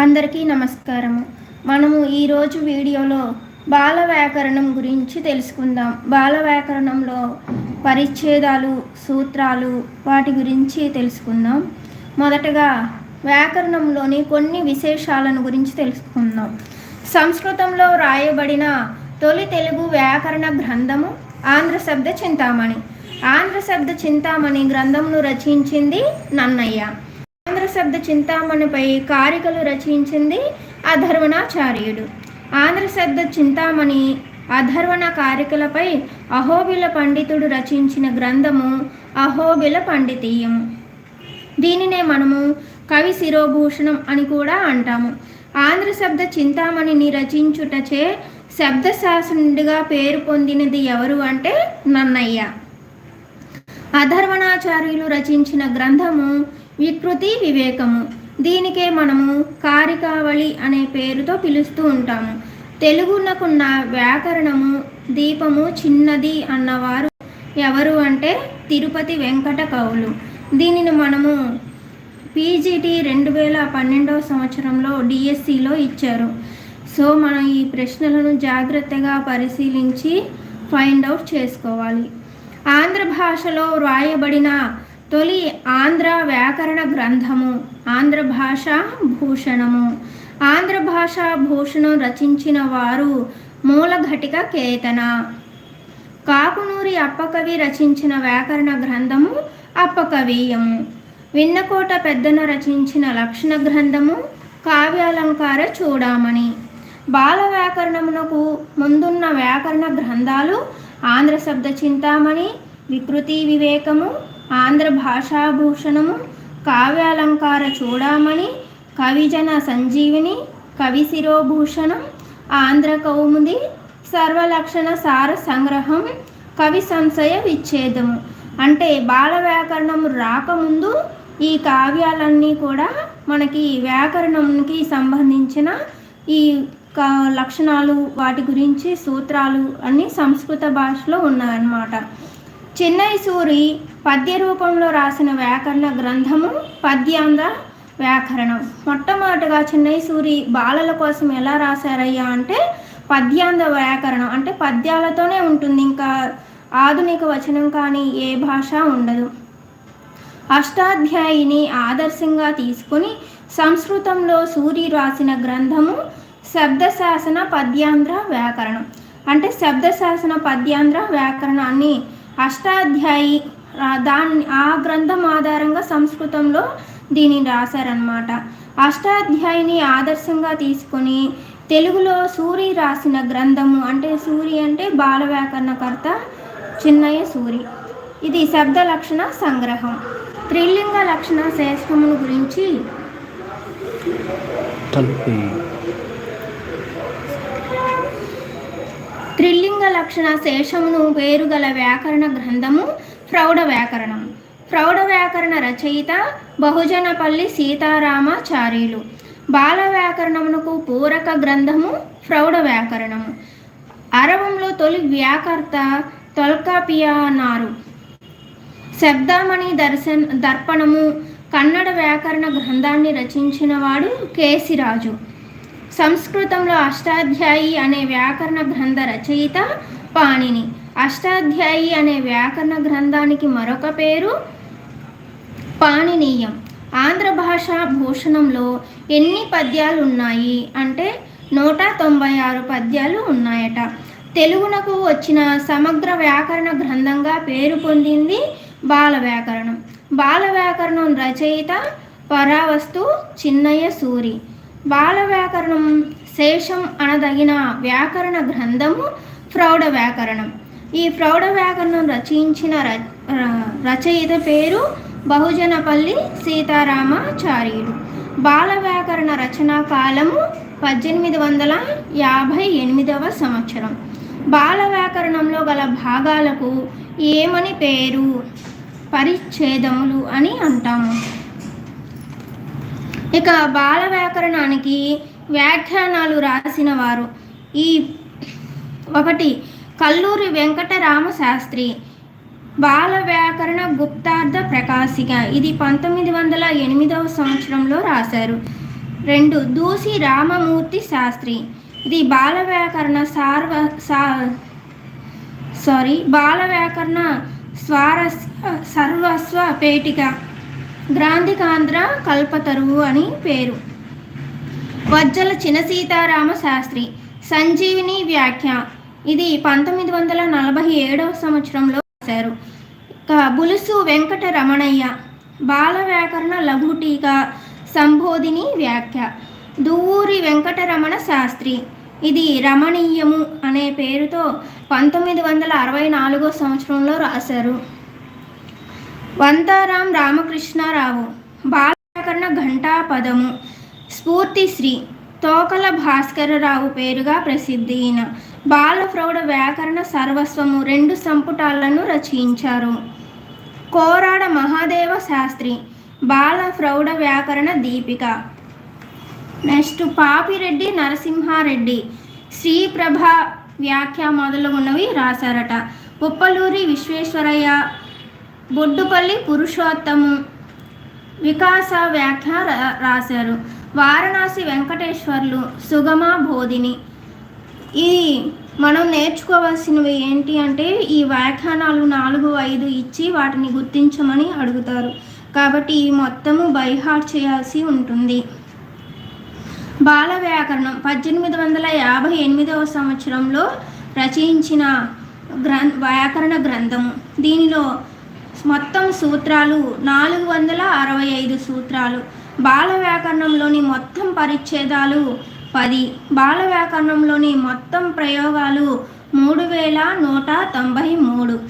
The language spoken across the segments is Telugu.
అందరికీ నమస్కారము. మనము ఈరోజు వీడియోలో బాల వ్యాకరణం గురించి తెలుసుకుందాం. బాల వ్యాకరణంలో పరిచ్ఛేదాలు సూత్రాలు వాటి గురించి తెలుసుకుందాం. మొదటగా వ్యాకరణంలోని కొన్ని విశేషాలను గురించి తెలుసుకుందాం. సంస్కృతంలో రాయబడిన తొలి తెలుగు వ్యాకరణ గ్రంథము ఆంధ్ర శబ్ద చింతామణి. ఆంధ్ర శబ్ద చింతామణి గ్రంథంను రచించింది నన్నయ్య. ఆంధ్ర శబ్ద చింతామణిపై కారికలు రచించింది అధర్వణాచార్యుడు. ఆంధ్ర శబ్ద చింతామణి అధర్వణ కారికలపై అహోబిల పండితుడు రచించిన గ్రంథము అహోబిల పండితీయం. దీనినే మనము కవి శిరోభూషణం అని కూడా అంటాము. ఆంధ్ర శబ్ద చింతామణిని రచించుటచే శబ్దశాసనుడిగా పేరు పొందినది ఎవరు అంటే నన్నయ్య. అధర్వణాచార్యులు రచించిన గ్రంథము వికృతి వివేకము. దీనికే మనము కారికావళి అనే పేరుతో పిలుస్తూ ఉంటాము. తెలుగునకున్న వ్యాకరణము దీపము చిన్నది అన్నవారు ఎవరు అంటే తిరుపతి వెంకట కవులు దీనిని మనము పీజీటీ రెండు వేల పన్నెండవ సంవత్సరంలో డిఎస్సిలో ఇచ్చారు. సో మనం ఈ ప్రశ్నలను జాగ్రత్తగా పరిశీలించి ఫైండ్ అవుట్ చేసుకోవాలి. ఆంధ్ర భాషలో వ్రాయబడిన తొలి ఆంధ్ర వ్యాకరణ గ్రంథము ఆంధ్ర భాష భూషణము. ఆంధ్ర భాష భూషణం రచించిన వారు మూలఘటిక కేతన. కాకునూరి అప్పకవి రచించిన వ్యాకరణ గ్రంథము అప్పకవీయము. విన్నకోట పెద్దన రచించిన లక్షణ గ్రంథము కావ్యాలంకార చూడామణి. బాల వ్యాకరణమునకు ముందున్న వ్యాకరణ గ్రంథాలు ఆంధ్ర శబ్ద చింతామణి వికృతి వివేకము ఆంధ్ర భాషాభూషణము కావ్యాలంకార చూడామణి కవిజన సంజీవిని కవి శిరోభూషణం ఆంధ్ర కౌముది సర్వలక్షణ సార సంగ్రహం కవి సంశయ విచ్ఛేదము. అంటే బాల వ్యాకరణం రాకముందు ఈ కావ్యాలన్నీ కూడా మనకి వ్యాకరణంకి సంబంధించిన ఈ క లక్షణాలు వాటి గురించి సూత్రాలు అన్నీ సంస్కృత భాషలో ఉన్నాయన్నమాట. చెన్నై సూరి పద్య రూపంలో రాసిన వ్యాకరణ గ్రంథము పద్యాంధ వ్యాకరణం. మొట్టమొదటిగా చెన్నై సూరి బాలల కోసం ఎలా రాశారయ్యా అంటే పద్యాంధ్ర వ్యాకరణం. అంటే పద్యాలతోనే ఉంటుంది. ఇంకా ఆధునిక వచనం కానీ ఏ భాష ఉండదు. అష్టాధ్యాయిని ఆదర్శంగా తీసుకుని సంస్కృతంలో సూరి రాసిన గ్రంథము శబ్దశాసన పద్యాంధ్ర వ్యాకరణం. అంటే శబ్దశాసన పద్యాంధ్ర వ్యాకరణాన్ని అష్టాధ్యాయి దాన్ని ఆ గ్రంథం ఆధారంగా సంస్కృతంలో దీనిని రాశారనమాట అష్టాధ్యాయిని ఆదర్శంగా తీసుకొని తెలుగులో సూరి రాసిన గ్రంథము అంటే సూరి అంటే బాల వ్యాకరణకర్త చిన్నయ్య సూరి. ఇది శబ్ద లక్షణ సంగ్రహం. త్రిలింగ లక్షణ శ్రేష్టమును గురించి త్రిల్లింగ త్రిలింగ లక్షణ శేషమును వేరుగల వ్యాకరణ గ్రంథము ప్రౌఢ వ్యాకరణం. ప్రౌఢ వ్యాకరణ రచయిత బహుజనపల్లి సీతారామాచార్యులు. బాల వ్యాకరణమునకు పూరక గ్రంథము ప్రౌఢ వ్యాకరణము అరవంలో తొలి వ్యాకర్త తొల్కాపియా అన్నారు. శబ్దామణి దర్శన్ దర్పణము కన్నడ వ్యాకరణ గ్రంథాన్ని రచించినవాడు కేసిరాజు. సంస్కృతంలో అష్టాధ్యాయి అనే వ్యాకరణ గ్రంథ రచయిత పాణిని. అష్టాధ్యాయి అనే వ్యాకరణ గ్రంథానికి మరొక పేరు పాణినీయం. ఆంధ్ర భాష భూషణంలో ఎన్ని పద్యాలు ఉన్నాయి అంటే నూట తొంభై ఆరు పద్యాలు ఉన్నాయట. తెలుగునకు వచ్చిన సమగ్ర వ్యాకరణ గ్రంథంగా పేరు పొందింది బాల వ్యాకరణం. బాల వ్యాకరణం రచయిత పరావస్తు చిన్నయ్య సూరి. బాల వ్యాకరణం శేషం అనదగిన వ్యాకరణ గ్రంథము ప్రౌఢ వ్యాకరణం. ఈ ప్రౌఢ వ్యాకరణం రచించిన ర రచయిత పేరు బహుజనపల్లి సీతారామాచార్యులు. బాల వ్యాకరణ రచనా కాలము పద్దెనిమిది వందల యాభై ఎనిమిదవ సంవత్సరం. బాల వ్యాకరణంలో గల భాగాలకు ఏమని పేరు? పరిచ్ఛేదములు అని అంటాము. ఇక బాల వ్యాకరణానికి వ్యాఖ్యానాలు రాసిన వారు ఈ ఒకటి కల్లూరి వెంకటరామ శాస్త్రి. బాల వ్యాకరణ గుప్తార్థ ప్రకాశిక. ఇది పంతొమ్మిది వందల ఎనిమిదవ సంవత్సరంలో రాశారు. రెండు దూసి రామమూర్తి శాస్త్రి. ఇది బాల వ్యాకరణ సార్వ సా సారీ బాల వ్యాకరణ స్వారస్య సర్వస్వ పేటిక. గ్రాంధికాంధ్ర కల్పతరువు అని పేరు. వజ్జల చిన సీతారామ శాస్త్రి. సంజీవిని వ్యాఖ్య. ఇది పంతొమ్మిది వందల నలభై ఏడవ సంవత్సరంలో రాశారు. బులుసు వెంకట రమణయ్య బాల వ్యాకరణ లఘుటీక సంబోధిని వ్యాఖ్య. దువ్వూరి వెంకటరమణ శాస్త్రి. ఇది రమణీయము అనే పేరుతో పంతొమ్మిది వందల అరవై నాలుగో సంవత్సరంలో రాశారు. వంతారాం రామకృష్ణారావు. బాల వ్యాకరణ ఘంటాపదము స్ఫూర్తిశ్రీ తోకల భాస్కరరావు పేరుగా ప్రసిద్ధి అయిన బాలప్రౌఢ వ్యాకరణ సర్వస్వము రెండు సంపుటాలను రచించారు. కోరాడ మహాదేవ శాస్త్రి. బాల ప్రౌఢ వ్యాకరణ దీపిక. నెక్స్ట్ పాపిరెడ్డి నరసింహారెడ్డి. శ్రీప్రభ వ్యాఖ్య మొదలగునవి రాశారట. ఉప్పలూరి విశ్వేశ్వరయ్య బొడ్డుపల్లి పురుషోత్తము. వికాస వ్యాఖ్య రాశారు. వారణాసి వెంకటేశ్వర్లు సుగమ బోధిని. ఇది మనం నేర్చుకోవాల్సినవి ఏంటి అంటే ఈ వ్యాఖ్యానాలు నాలుగు ఐదు ఇచ్చి వాటిని గుర్తించమని అడుగుతారు. కాబట్టి ఈ మొత్తము బైహార్ట్ చేయాల్సి ఉంటుంది. బాల వ్యాకరణం పద్దెనిమిది వందల యాభై ఎనిమిదవ సంవత్సరంలో రచయించిన గ్రం వ్యాకరణ గ్రంథము. దీనిలో మొత్తం సూత్రాలు నాలుగు వందల అరవై ఐదు సూత్రాలు. బాల వ్యాకరణంలోని మొత్తం పరిచ్ఛేదాలు పది. బాల వ్యాకరణంలోని మొత్తం ప్రయోగాలు మూడు వేల నూట తొంభై మూడు.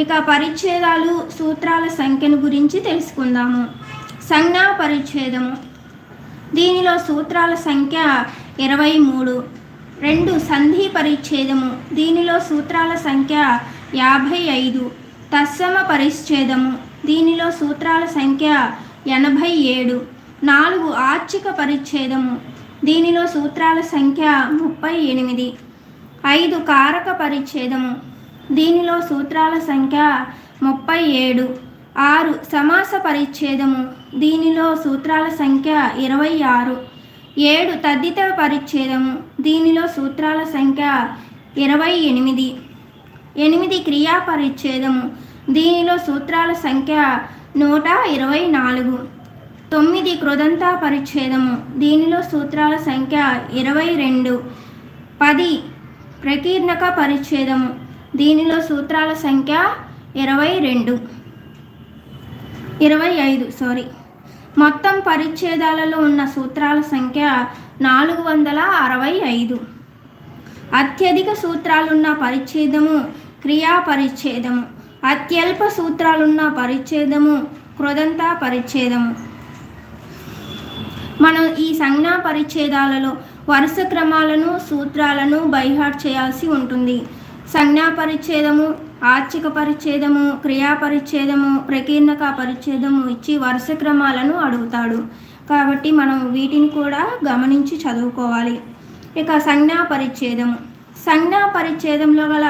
ఇక పరిచ్ఛేదాలు సూత్రాల సంఖ్యను గురించి తెలుసుకుందాము. సంజ్ఞా పరిచ్ఛేదము. దీనిలో సూత్రాల సంఖ్య ఇరవై మూడు. రెండు సంధి పరిచ్ఛేదము. దీనిలో సూత్రాల సంఖ్య యాభై ఐదు. తత్సమ పరిచ్ఛేదము. దీనిలో సూత్రాల సంఖ్య ఎనభై ఏడు. నాలుగు ఆర్చిక పరిచ్ఛేదము. దీనిలో సూత్రాల సంఖ్య ముప్పై ఎనిమిది. ఐదు కారక పరిచ్ఛేదము. దీనిలో సూత్రాల సంఖ్య ముప్పై ఏడు. ఆరు సమాస పరిచ్ఛేదము. దీనిలో సూత్రాల సంఖ్య ఇరవై ఆరు. ఏడు తదితర పరిచ్ఛేదము. దీనిలో సూత్రాల సంఖ్య ఇరవై ఎనిమిది. ఎనిమిది క్రియాపరిచ్ఛేదము దీనిలో సూత్రాల సంఖ్య నూట ఇరవై నాలుగు. తొమ్మిది కృదంత పరిచ్ఛేదము. దీనిలో సూత్రాల సంఖ్య ఇరవై రెండు. పది ప్రకీర్ణక పరిచ్ఛేదము. దీనిలో సూత్రాల సంఖ్య ఇరవై రెండు. ఇరవై ఐదు సారీ మొత్తం పరిచ్ఛేదాలలో ఉన్న సూత్రాల సంఖ్య నాలుగు వందల అరవై ఐదు. అత్యధిక సూత్రాలున్న పరిచ్ఛేదము క్రియా పరిచ్ఛేదము అత్యల్ప సూత్రాలున్న పరిచ్ఛేదము కృదంత పరిచ్ఛేదము. మనం ఈ సంజ్ఞా పరిచ్ఛేదాలలో వరుస క్రమాలను సూత్రాలను బైహార్ట్ చేయాల్సి ఉంటుంది. సంజ్ఞా పరిచ్ఛేదము ఆర్చిక పరిచ్ఛేదము క్రియా పరిచ్ఛేదము ప్రకీర్ణక పరిచ్ఛేదము ఇచ్చి వరుస క్రమాలను అడుగుతాడు. కాబట్టి మనం వీటిని కూడా గమనించి చదువుకోవాలి. ఇక సంజ్ఞా పరిచ్ఛేదము. సంజ్ఞా పరిచ్ఛేదంలో గల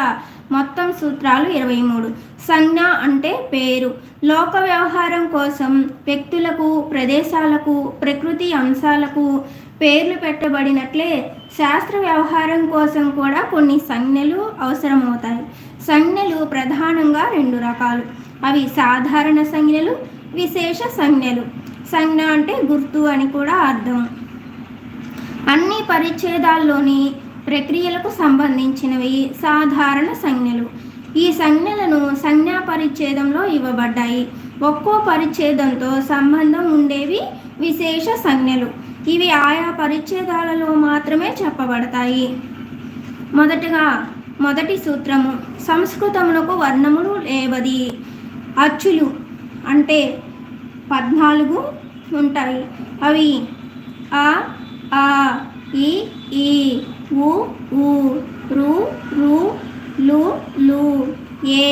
మొత్తం సూత్రాలు ఇరవై మూడు. సంజ్ఞ అంటే పేరు. లోక వ్యవహారం కోసం వ్యక్తులకు ప్రదేశాలకు ప్రకృతి అంశాలకు పేర్లు పెట్టబడినట్లే శాస్త్ర వ్యవహారం కోసం కూడా కొన్ని సంజ్ఞలు అవసరమవుతాయి. సంజ్ఞలు ప్రధానంగా రెండు రకాలు. అవి సాధారణ సంజ్ఞలు విశేష సంజ్ఞలు సంజ్ఞ అంటే గుర్తు అని కూడా అర్థం. అన్ని పరిచ్ఛేదాల్లోని ప్రక్రియలకు సంబంధించినవి సాధారణ సంజ్ఞలు. ఈ సంజ్ఞలను సంజ్ఞా పరిచ్ఛేదంలో ఇవ్వబడ్డాయి. ఒక్కో పరిచ్ఛేదంతో సంబంధం ఉండేవి విశేష సంజ్ఞలు. ఇవి ఆయా పరిచ్ఛేదాలలో మాత్రమే చెప్పబడతాయి. మొదటగా మొదటి సూత్రము సంస్కృతమునకు వర్ణములు లేవది. అచ్చులు అంటే పద్నాలుగు ఉంటాయి. అవి ఆ ఆ ఈ ఈ ఉ ఊ రు రు లు లు ఏ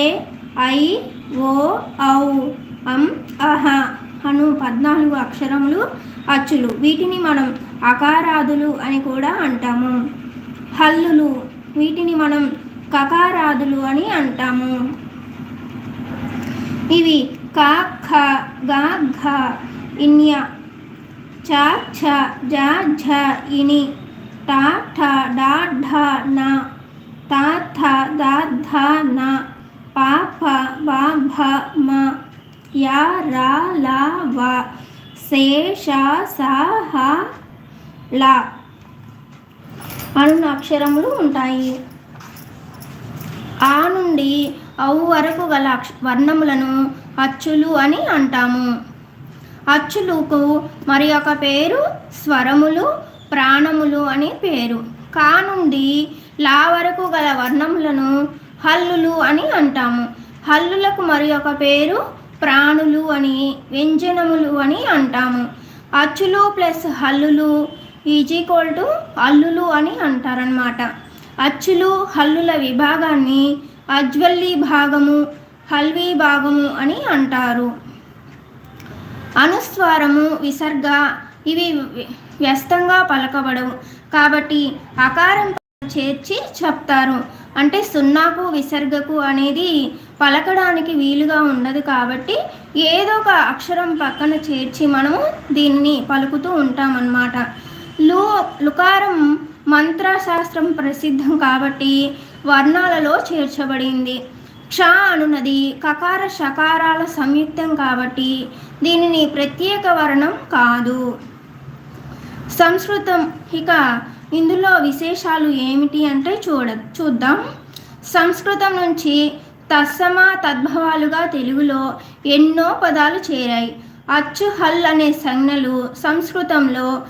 ఐ ఓ ఔ అం అహ అను పద్నాలుగు అక్షరములు అచ్చులు వీటిని మనం అకారాదులు అని కూడా అంటాము హల్లులు వీటిని మనం కకారాదులు అని అంటాము ఇవి క ఖ గ ఘ ఇన్య చ ఛ జ ఝ ఇని ట ఠ డ ఢ న త థ ద ధ న ప ఫ బ భ మ య ర ల వ శే ష స హ లా. అను అక్షరములు ఉంటాయి. ఆ నుండి అవు వరకు గల అక్ష వర్ణములను అచ్చులు అని అంటాము. అచ్చులకు మరి ఒక పేరు స్వరములు ప్రాణములు అని పేరు. కా నుండి లా వరకు గల వర్ణములను హల్లులు అని అంటాము. హల్లులకు మరి ఒక పేరు ప్రాణులు అని వ్యంజనములు అని అంటాము. అచ్చులు ప్లస్ హల్లులు ఈజీక్వల్ టు అల్లులు అని అంటారనమాట అచ్చులు హల్లుల విభాగాన్ని అజ్వల్లి భాగము హల్వీ భాగము అని అంటారు. అనుస్వారము విసర్గ ఇవి వ్యస్తంగా పలకబడవు. కాబట్టి అకారం చేర్చి చెప్తారు. అంటే సున్నాకు విసర్గకు అనేది పలకడానికి వీలుగా ఉండదు కాబట్టి ఏదో ఒక అక్షరం పక్కన చేర్చి మనము దీన్ని పలుకుతూ ఉంటామన్నమాట. లు లుకారం మంత్రశాస్త్రం ప్రసిద్ధం కాబట్టి వర్ణాలలో చేర్చబడింది. క్ష అనున్నది కకార షకారాల సంయుక్తం కాబట్టి దీనిని ప్రత్యేక వర్ణం కాదు. సంస్కృతం ఇక ఇందులో విశేషాలు ఏమిటి అంటే చూడ చూద్దాం. సంస్కృతం నుంచి తస్సమ తద్భవాలుగా తెలుగులో ఎన్నో పదాలు చేరాయి. అచ్చు హల్ అనే సంజ్ఞలు సంస్కృతంలో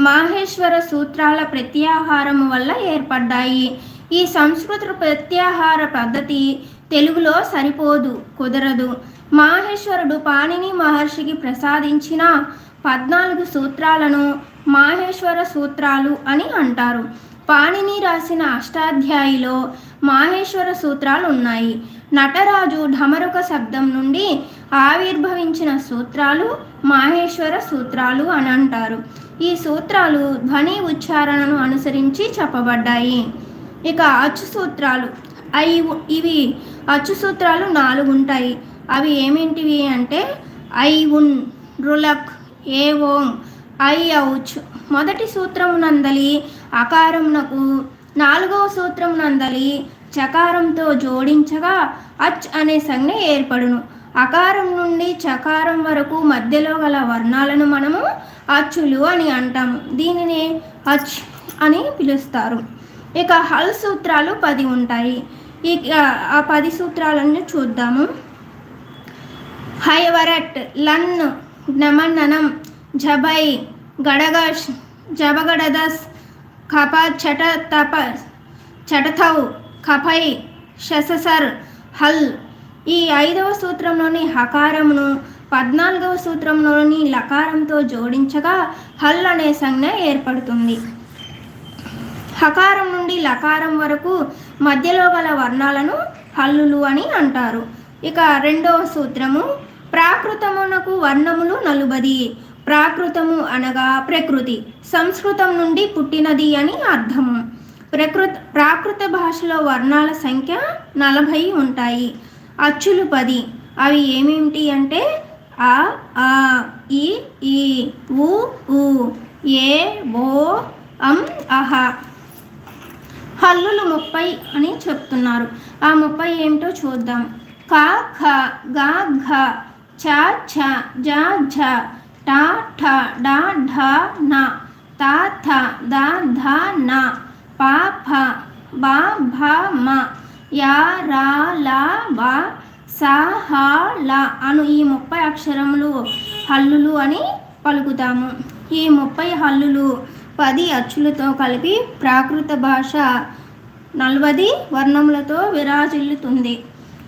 మాహేశ్వర సూత్రాల ప్రత్యాహారము వల్ల ఏర్పడ్డాయి. ఈ సంస్కృత ప్రత్యాహార పద్ధతి తెలుగులో సరిపోదు కుదరదు. మాహేశ్వరుడు పాణిని మహర్షికి ప్రసాదించిన పద్నాలుగు సూత్రాలను మాహేశ్వర సూత్రాలు అని అంటారు. పాణిని రాసిన అష్టాధ్యాయిలో మాహేశ్వర సూత్రాలు ఉన్నాయి నటరాజు ఢమరుక శబ్దం నుండి ఆవిర్భవించిన సూత్రాలు మాహేశ్వర సూత్రాలు అని అంటారు. ఈ సూత్రాలు ధ్వని ఉచ్చారణను అనుసరించి చెప్పబడ్డాయి. ఇక అచ్చు సూత్రాలు. అవి ఇవి అచ్చు సూత్రాలు నాలుగు ఉంటాయి. అవి ఏమిటివి అంటే ఐ ఉన్ రులక్ ఏ ఓం ఐ ఔచ్. మొదటి సూత్రం నందలి అకారంనకు నాలుగవ సూత్రం నందలి చకారంతో జోడించగా అచ్ అనే సంజ్ఞ ఏర్పడును. అకారం నుండి చకారం వరకు మధ్యలో గల వర్ణాలను మనము అచ్చులు అని అంటాము. దీనిని అచ్ అని పిలుస్తారు. ఇక హల్ సూత్రాలు పది ఉంటాయి. ఇక ఆ పది సూత్రాలను చూద్దాము. హైవరట్ లన్ నమన్ననం జబై గడగష్ జబగడదస్ కప చట తప చటథౌ కపై శససర్ హల్ ఈ ఐదవ సూత్రంలోని హకారమును పద్నాలుగవ సూత్రంలోని లకారంతో జోడించగా హల్ అనే సంజ్ఞ ఏర్పడుతుంది. హకారం నుండి లకారం వరకు మధ్యలో గల వర్ణాలను హల్లులు అని అంటారు. ఇక రెండవ సూత్రము ప్రాకృతమునకు వర్ణములు నలుబది. ప్రాకృతము అనగా ప్రకృతి సంస్కృతం నుండి పుట్టినది అని అర్థము. ప్రకృత ప్రాకృత భాషలో వర్ణాల సంఖ్య నలభై ఉంటాయి. అచ్చులు పది. అవి ఏమిటి అంటే ఆ ఆ ఈ ఈ ఉ ఊ ఏ ఓ అం అహ. హల్లులు ముప్పై అని చెప్తున్నారు. ఆ ముప్పై ఏమిటో చూద్దాం. క ఖ గా ఘ చ ఛ జ ఝ టా ఠ డా ఢ న త థ ద ధ న పా ఫ బా భ మ. యా రా లా వా సా హ ల అను ఈ ముప్పై అక్షరములు హల్లులు అని పలుకుతాము. ఈ ముప్పై హల్లులు పది అచ్చులతో కలిపి ప్రాకృత భాష నలభై వర్ణములతో విరాజిల్లుతుంది.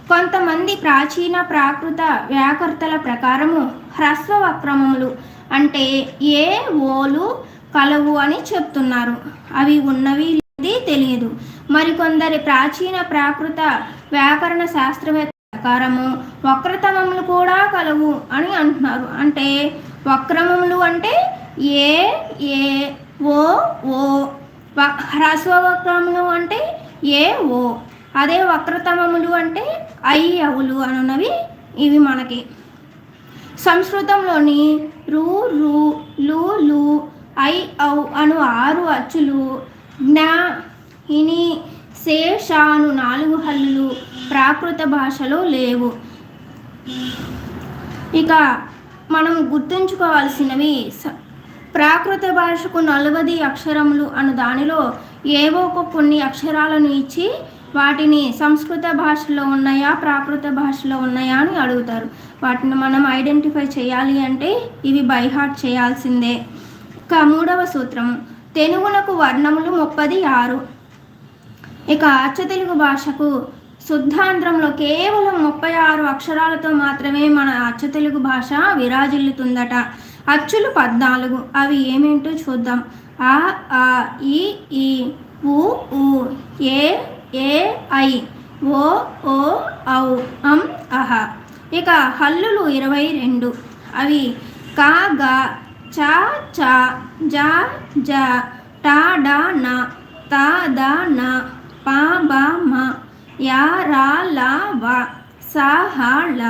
కొంతమంది ప్రాచీన ప్రాకృత వ్యాకర్తల ప్రకారము హ్రస్వక్రమములు అంటే ఏ ఓలు కలవు అని చెప్తున్నారు. అవి ఉన్నవి తెలియదు. మరికొందరి ప్రాచీన ప్రాకృత వ్యాకరణ శాస్త్రవేత్త ప్రకారము వక్రతమములు కూడా కలవు అని అంటున్నారు. అంటే వక్రమములు అంటే ఏ ఏ ఓ ఓ. వ- హ్రస్వ వక్రములు అంటే ఏ ఓ. అదే వక్రతమములు అంటే ఐ అవులు అనున్నవి ఇవి మనకి. సంస్కృతంలోని రు రు లు లు ఐ ఔ అను ఆరు అచ్చులు జ్ఞా ఇని శేషాను నాలుగు హల్లులు ప్రాకృత భాషలో లేవు. ఇక మనం గుర్తుంచుకోవాల్సినవి ప్రాకృత భాషకు నలువది అక్షరములు అను దానిలో ఏవో ఒక కొన్ని అక్షరాలను ఇచ్చి వాటిని సంస్కృత భాషలో ఉన్నాయా ప్రాకృత భాషలో ఉన్నాయా అని అడుగుతారు. వాటిని మనం ఐడెంటిఫై చేయాలి అంటే ఇవి బైహార్ట్ చేయాల్సిందే. ఇక మూడవ సూత్రము. తెనుగునకు వర్ణములు ముప్పది ఆరు. ఇక అచ్చ తెలుగు భాషకు శుద్ధాంధ్రంలో కేవలం ముప్పై ఆరు అక్షరాలతో మాత్రమే మన అచ్చ తెలుగు భాష విరాజిల్లుతుందట. అచ్చులు పద్నాలుగు. అవి ఏమేంటో చూద్దాం. ఆ ఆ ఈ ఈ ఉ ఉ ఏ ఏ ఐ ఓ ఓ ఔ అం అహ. ఇక హల్లులు ఇరవై రెండు. అవి కా గా చా చా జా జ టా డా నా తా దా నా పా బా మా యా రా లా వా సా హా ల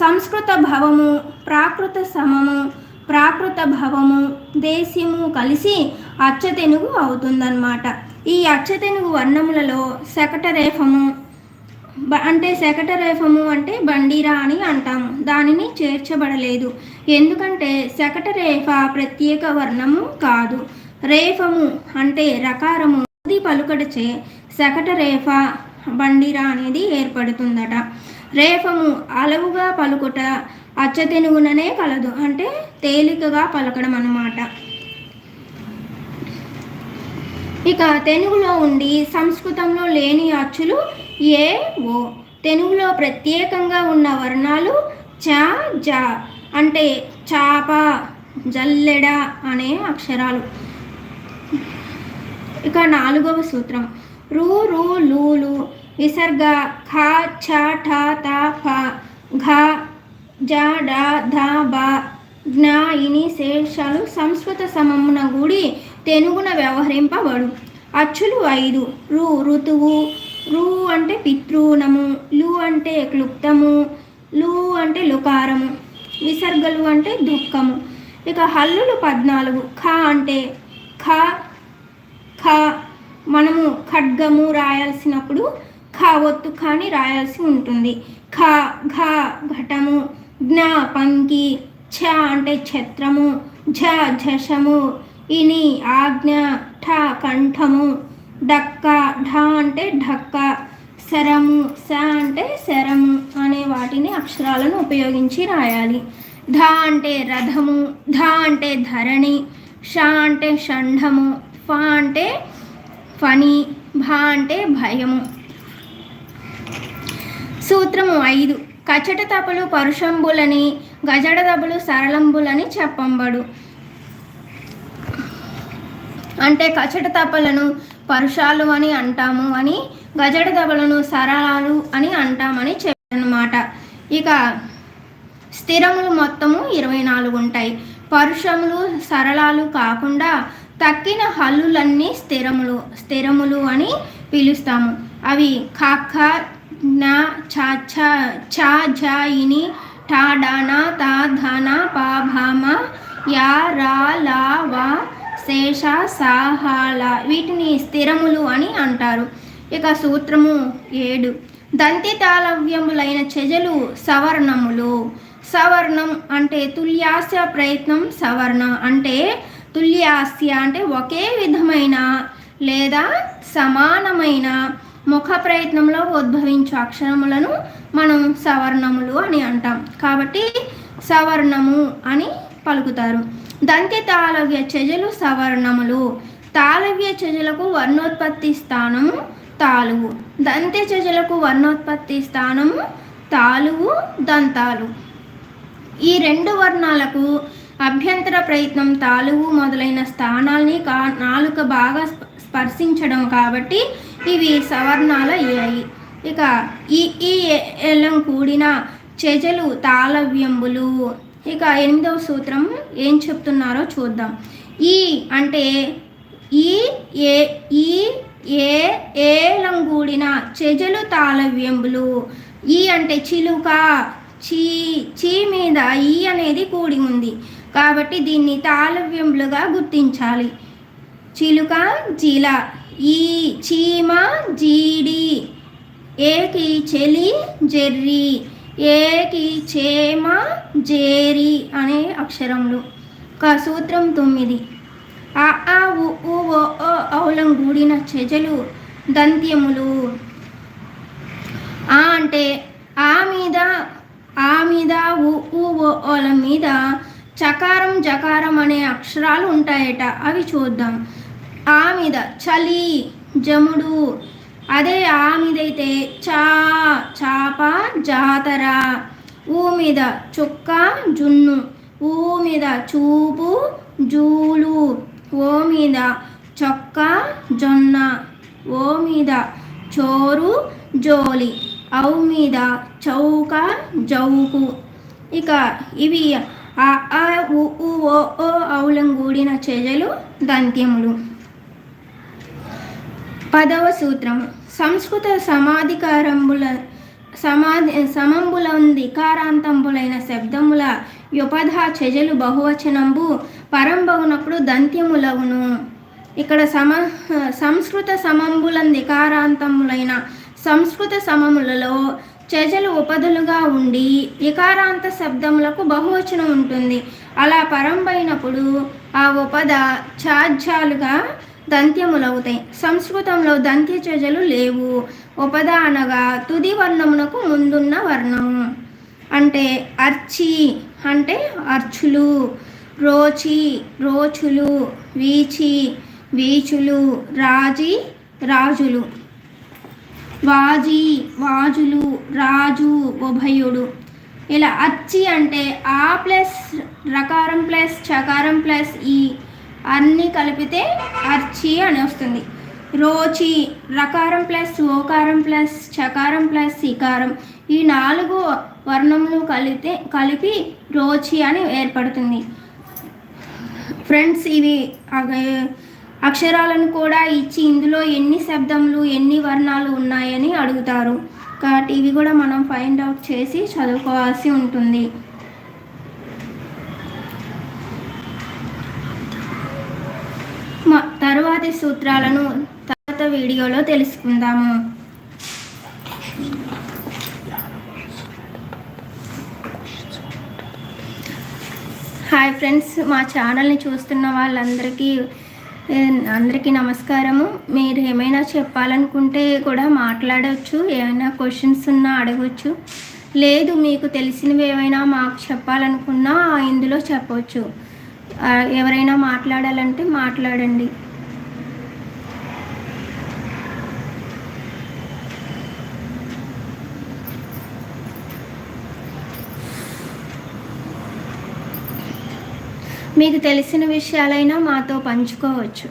సంస్కృత భవము ప్రాకృత సమము ప్రాకృత భవము దేశము కలిసి అచ్చతెనుగు అవుతుందన్నమాట. ఈ అచ్చతెనుగు వర్ణములలో శకటరేఫము అంటే శకటరేఫము అంటే బండిరా అని అంటాము. దానిని చేర్చబడలేదు. ఎందుకంటే శకటరేఫ ప్రత్యేక వర్ణము కాదు. రేఫము అంటే రకారము. పలుకడచే శకటరేఫ బండిరా అనేది ఏర్పడుతుందట. రేఫము అలవుగా పలుకుట అచ్చతెనుగుననే కలదు. అంటే తేలికగా పలకడం అన్నమాట. ఇక తెలుగులో ఉండి సంస్కృతంలో లేని అచ్చులు ఏ ఓ. తెలుగులో ప్రత్యేకంగా ఉన్న వర్ణాలు చ జ. అంటే చాప జల్లెడ అనే అక్షరాలు. ఇక నాలుగవ సూత్రం. రు రు లూలు విసర్గ ఖ ఛ ఠ త ఫ ఘ జ డ ధ బ జ్ఞ ఇని శేషాలు సంస్కృత సమమున కూడి తెనుగున వ్యవహరింపబడు. అచ్చులు ఐదు. రు ఋతువు. రు అంటే పితృనము. లు అంటే క్లుప్తము. లు అంటే లుకారము. విసర్గలు అంటే దుఃఖము. ఇక హల్లులు పద్నాలుగు. ఖ అంటే ఖ ఖ. మనము ఖడ్గము రాయాల్సినప్పుడు ఖ ఒత్తు ఖాని రాయాల్సి ఉంటుంది. ఖ ఘ ఘటము. జ్ఞ పంకి. ఛ అంటే ఛత్రము. ఝ ఝషము. ఇని ఆజ్ఞ ఠ కంఠము. డక్క ఢ అంటే ఢక్క. శరము స అంటే శరము అనే వాటిని అక్షరాలను ఉపయోగించి రాయాలి. ధ అంటే రథము ధ అంటే ధరణి ష అంటే షంఢము ఫ అంటే ఫని భ అంటే భయము. సూత్రము ఐదు. కచట తపలు పరుషంబులని గజడ తపలు సరళంబులని చెప్పంబడు. అంటే కచట తపలను పరుషాలు అని అంటాము అని గజడ దెబ్బలను సరళాలు అని అంటామని చెప్పనమాట. ఇక స్థిరములు మొత్తము ఇరవై నాలుగు ఉంటాయి. పరుషములు సరళాలు కాకుండా తక్కిన హల్లులన్నీ స్థిరములు స్థిరములు అని పిలుస్తాము. అవి ఖ న ఛ ఛ ఛ ఇని ఠా డానా తా ధాన పా భామ యా రా లా వా శేష సాహాల వీటిని స్థిరములు అని అంటారు. ఇక సూత్రము ఏడు. దంతి తాళవ్యములైన చెజలు సవర్ణములు. సవర్ణం అంటే తుల్యాస్య ప్రయత్నం సవర్ణ అంటే తుల్యాస్య అంటే ఒకే విధమైన లేదా సమానమైన ముఖ ప్రయత్నంలో ఉద్భవించే అక్షరములను మనం సవర్ణములు అని అంటాం. కాబట్టి సవర్ణము అని పలుకుతారు. దంతి తాళవ్య చెజలు సవర్ణములు. తాళవ్య చెజలకు వర్ణోత్పత్తి స్థానము తాలువు దంతి చెజలకు వర్ణోత్పత్తి స్థానము తాలువు దంతాలు. ఈ రెండు వర్ణాలకు అభ్యంతర ప్రయత్నం తాలువు మొదలైన స్థానాల్ని కా నాలుక బాగా స్పర్శించడం కాబట్టి ఇవి సవర్ణాలు అయ్యాయి ఇక ఈ ఈ ఎలం కూడిన చెజలు తాళవ్యంబులు. ఇక ఎనిమిదవ సూత్రం ఏం చెప్తున్నారో చూద్దాం. ఈ అంటే ఈ ఏ ఈ ఏ ఏలంగూడిన చెజలు తాళవ్యంబులు? ఈ అంటే చిలుక. చీ చీ మీద ఈ అనేది కూడి ఉంది. కాబట్టి దీన్ని తాళవ్యంబులుగా గుర్తించాలి. చిలుక జీల. ఈ చీమ జీడి. ఏకి చెలి జెర్రి. ఏకి చేమ జేరి అనే అక్షరములు. ఒక సూత్రం తొమ్మిది. ఆ ఆ ఉ ఉ ఓ ఓ ఔలం గూడిన చెజలు దంత్యములు. ఆ అంటే ఆ మీద ఆ మీద ఉ ఉ ఓ ఓల మీద చకారం జకారం అనే అక్షరాలు ఉంటాయట. అవి చూద్దాం. ఆ మీద చలి జముడు. అదే ఆ మీద అయితే చా చాప జాతర. ఊ మీద చుక్క జున్ను. ఊ మీద చూపు జూలు. ఓ మీద చొక్క జొన్న ఓ మీద చోరు జోలి అవు మీద చౌక జౌకు. ఇక ఇవి ఆ ఆ ఉ ఓ ఓ ఔలం కూడిన చెజలు దంత్యములు. పదవ సూత్రము సంస్కృత సమాధికారంబుల సమాధి సమంబులంది కారాంతంబులైన శబ్దముల యుపధ చెజలు బహువచనంబు పరంబగునప్పుడు దంత్యములవును ఇక్కడ సమ సంస్కృత సమంబులంది నికారాంతములైన సంస్కృత సమములలో చెజలు ఉపధులుగా ఉండి ఇకారాంత శబ్దములకు బహువచనం ఉంటుంది. అలా పరంబైనప్పుడు ఆ ఉపద ఛాధ్యాలుగా దంత్యములవుతాయి సంస్కృతంలో దంత్య చెజలు లేవు. ఉపద అనగా తుది వర్ణమునకు ముందున్న వర్ణము. అంటే అర్చి అంటే అర్చులు రోచి రోచులు వీచి వీచులు రాజి రాజులు. వాజీ వాజులు రాజు ఉభయుడు. ఇలా అచ్చి అంటే ఆ ప్లస్ రకారం ప్లస్ చకారం ప్లస్ ఈ అన్నీ కలిపితే అర్చి అని వస్తుంది. రోచి రకారం ప్లస్ ఓకారం ప్లస్ చకారం ప్లస్ ఇకారం. ఈ నాలుగు వర్ణములు కలితే కలిపి రోచి అని ఏర్పడుతుంది. ఫ్రెండ్స్ ఇవి అక్షరాలను కూడా ఇచ్చి ఇందులో ఎన్ని శబ్దములు ఎన్ని వర్ణాలు ఉన్నాయని అడుగుతారు. కాబట్టి ఇవి కూడా మనం ఫైండ్ అవుట్ చేసి చదువుకోవాల్సి ఉంటుంది. తరువాతి సూత్రాలను తర్వాత వీడియోలో తెలుసుకుందాము. హాయ్ ఫ్రెండ్స్ మా ఛానల్ని చూస్తున్న వాళ్ళందరికీ అందరికీ నమస్కారము. మీరు ఏమైనా చెప్పాలనుకుంటే కూడా మాట్లాడవచ్చు ఏమైనా క్వశ్చన్స్ ఉన్నా అడగచ్చు. లేదు మీకు తెలిసినవి ఏమైనా మాకు చెప్పాలనుకున్నా ఇందులో చెప్పవచ్చు ఎవరైనా మాట్లాడాలంటే మాట్లాడండి. మీకు తెలిసిన విషయాలైనా మాతో పంచుకోవచ్చు.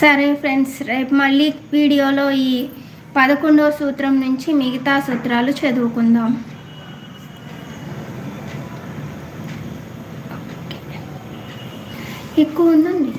సరే ఫ్రెండ్స్ రేపు మళ్ళీ వీడియోలో ఈ పదకొండవ సూత్రం నుంచి మిగతా సూత్రాలు చదువుకుందాం. ఎక్కువ ఉందండి.